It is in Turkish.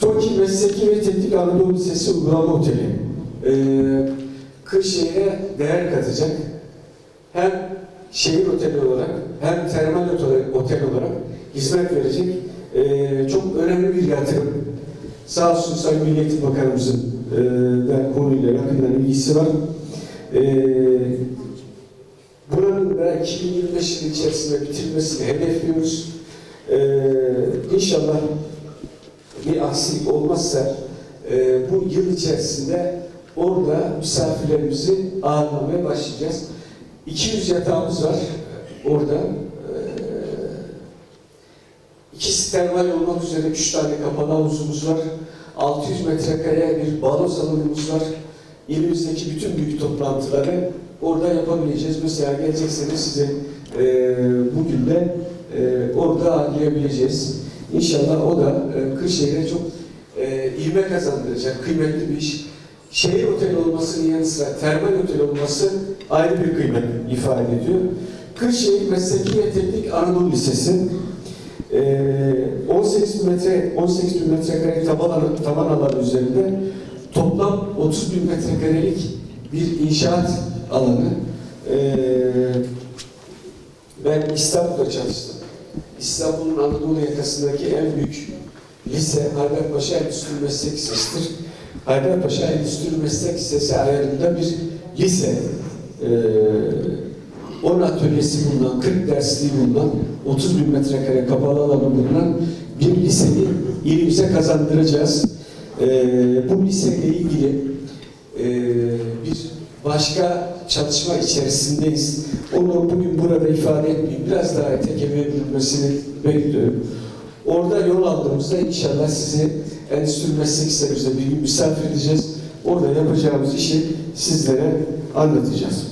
TOKİ Mesleki ve Teknik Anadolu Lisesi Uygulama Oteli. Ee, Kırşehir'e değer katacak. Hem şehir oteli olarak hem termal otel, olarak hizmet verecek ee, çok önemli bir yatırım. Sağ olsun Sayın Milli Eğitim Bakanımızın e, da konuyla yakından ilgisi var. Ee, buranın da 2025 yılı içerisinde bitirilmesini hedefliyoruz. Ee, inşallah bir aksilik olmazsa e, bu yıl içerisinde orada misafirlerimizi ağırlamaya başlayacağız. 200 yatağımız var orada. Ee, İkisi olmak üzere 3 tane kapalı havuzumuz var. 600 metrekare bir balo salonumuz var. İlimizdeki bütün büyük toplantıları orada yapabileceğiz. Mesela gelecekseniz size e, bugün de e, orada ağırlayabileceğiz. İnşallah o da e, Kırşehir'e çok e, ilme kazandıracak, kıymetli bir iş. Şehir oteli olmasının yanı sıra termal otel olması ayrı bir kıymet ifade ediyor. Kırşehir Mesleki ve Teknik Anadolu Lisesi ee, 18 bin metre 18 bin metrekare taban alanı, taban alanı üzerinde toplam 30 bin metrekarelik bir inşaat alanı. Ee, ben İstanbul'da çalıştım. İstanbul'un Anadolu yakasındaki en büyük lise Haydarpaşa Endüstri Meslek Lisesi'dir. Haydarpaşa Endüstri Meslek Lisesi ayarında bir lise. Ee, 10 atölyesi bulunan, 40 dersliği bulunan, 30 bin metrekare kapalı alanı bulunan bir liseyi ilimize kazandıracağız. Ee, bu liseyle ilgili e, bir başka çalışma içerisindeyiz. Onu bugün burada ifade etmeyeyim. Biraz daha tekeme edilmesini bekliyorum. Orada yol aldığımızda inşallah sizi Endüstri Meslek Lisemizde bir gün misafir edeceğiz. Orada yapacağımız işi sizlere anlatacağız.